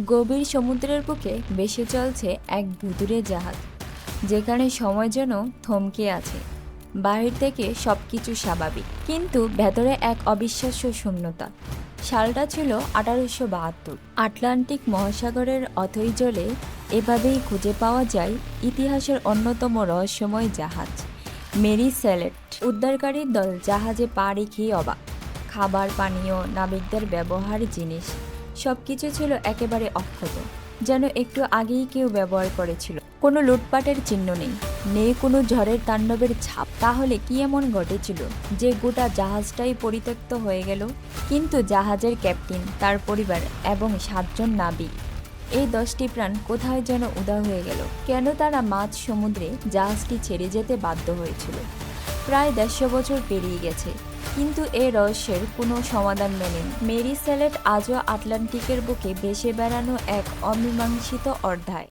গভীর সমুদ্রের বুকে ভেসে চলছে এক ভুতুরে জাহাজ, যেখানে সময় যেন থমকে আছে। বাহির থেকে সব কিছু স্বাভাবিক, কিন্তু ভেতরে এক অবিশ্বাস্য শূন্যতা। সালটা ছিল আঠারোশো বাহাত্তর। আটলান্টিক মহাসাগরের অথই জলে এভাবেই খুঁজে পাওয়া যায় ইতিহাসের অন্যতম রহস্যময় জাহাজ, মেরি স্যালেট। উদ্ধারকারীর দল জাহাজে পা রেখেই অবাক। খাবার, পানীয়, নাবিকদের ব্যবহার, জিনিস সব কিছু ছিল একেবারে অক্ষত, যেন একটু আগেই কেউ ব্যবহার করেছিল। কোনো লুটপাটের চিহ্ন নেই। নেই কোনো ঝড়ের তাণ্ডবের ছাপ। তাহলে কি এমন ঘটেছিল যে গোটা জাহাজটাই পরিত্যক্ত হয়ে গেল? কিন্তু জাহাজের ক্যাপ্টেন, তার পরিবার এবং সাতজন নাবিক, এই দশটি প্রাণ কোথায় যেন উদা হয়ে গেল? কেন তারা মাঝ সমুদ্রে জাহাজটি ছেড়ে যেতে বাধ্য হয়েছিল? প্রায় দেড়শো বছর পেরিয়ে গেছে। কিন্তু এ রহস্যের কোনো সমাধান মেলেনি মেরি স্যালেট আজও আটলান্টিকের বুকে ভেসে বেড়ানো এক অমীমাংসিত অধ্যায়।